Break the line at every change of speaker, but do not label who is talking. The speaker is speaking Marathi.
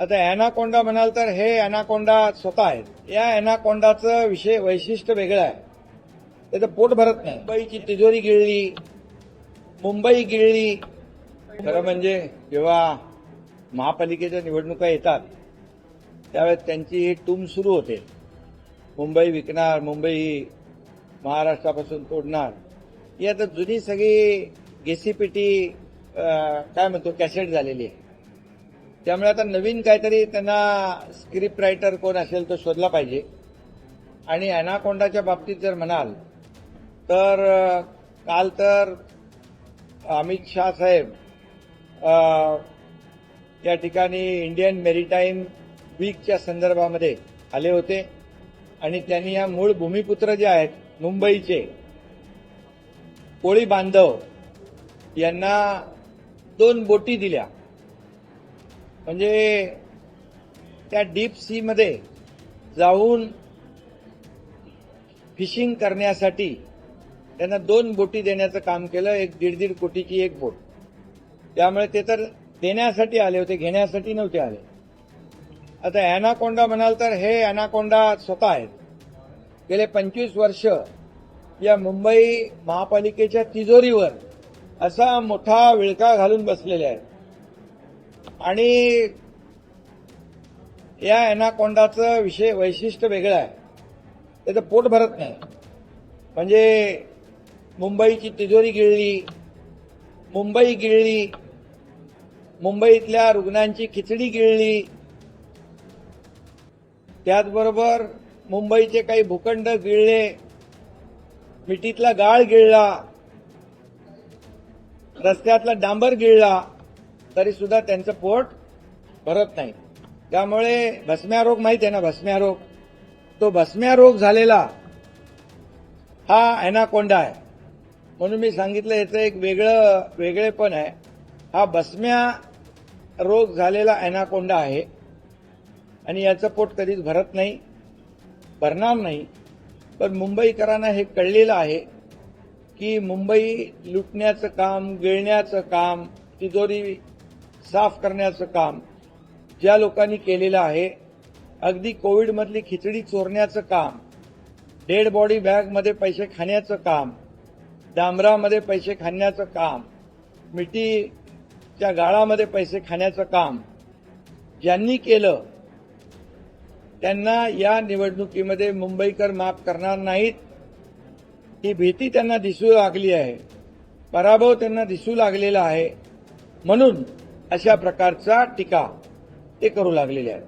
आता अॅनाकोंडा म्हणाल तर हे अॅनाकोंडा स्वतः आहेत. या अॅनाकोंडाचं विषय वैशिष्ट्य वेगळं आहे. त्याचं पोट भरत नाही. मुंबईची तिजोरी गिळली. मुंबई गिळली. खरं म्हणजे जेव्हा महापालिकेच्या निवडणुका येतात त्यावेळेस त्यांची ही टूम सुरू होते. मुंबई विकणार मुंबई महाराष्ट्रापासून तोडणार. ही आता जुनी सगळी गेसीपीटी काय म्हणतो कॅसेट झालेली आहे. त्यामुळे आता नवीन काहीतरी त्यांना स्क्रिप्ट रायटर कोण असेल तो शोधला पाहिजे. आणि अॅनाकोंडाच्या बाबतीत जर म्हणाल तर काल तर अमित शाह साहेब या ठिकाणी इंडियन मेरीटाईम वीकच्या संदर्भामध्ये आले होते. आणि त्यांनी या मूळ भूमिपुत्र जे आहेत मुंबईचे कोळी बांधव यांना दोन बोटी दिल्या. म्हणजे त्या डीप सीमध्ये जाऊन फिशिंग करण्यासाठी त्यांना दोन बोटी देण्याचं काम केलं एक दीड दीड कोटीची एक बोट. त्यामुळे ते तर देण्यासाठी आले होते घेण्यासाठी नव्हते आले. आता अॅनाकोंडा म्हणाल तर हे अॅनाकोंडा स्वतः आहेत. गेले पंचवीस वर्ष या मुंबई महापालिकेच्या तिजोरीवर असा मोठा विळका घालून बसलेले आहेत. आणि या एनाकोंडाचं विषय वैशिष्ट्य वेगळं आहे. त्याचं पोट भरत नाही. म्हणजे मुंबईची तिजोरी गिळली मुंबई गिळली मुंबईतल्या रुग्णांची खिचडी गिळली. त्याचबरोबर मुंबईचे काही भूखंड गिळले मिठीतला गाळ गिळला रस्त्यातला डांबर गिळला. तरी सुद्धा त्यांचं पोट भरत नाही. त्यामुळे भस्म्या रोग माहीत आहे ना भस्म्या रोग? तो भस्म्या रोग झालेला हा अॅनाकोंडा आहे. म्हणून मी सांगितलं याचं एक वेगळं वेगळेपण आहे. हा भस्म्या रोग झालेला अॅनाकोंडा आहे. आणि याचं पोट कधीच भरत नाही भरणार नाही. पण मुंबईकरांना हे कळलेलं आहे की मुंबई लुटण्याचं काम गिळण्याचं काम तिजोरी साफ करण्याचं काम ज्या लोकांनी केलेलं आहे अगदी कोविडमधली खिचडी चोरण्याचं काम डेड बॉडी बॅगमध्ये पैसे खाण्याचं काम डांबरामध्ये पैसे खाण्याचं काम मिठीच्या गाळामध्ये पैसे खाण्याचं काम ज्यांनी केलं त्यांना या निवडणुकीमध्ये मुंबईकर माफ करणार नाहीत. ही भीती त्यांना दिसू लागली आहे पराभव त्यांना दिसू लागलेला आहे. म्हणून अशा प्रकारचा टीका ते करू लागलेले आहेत.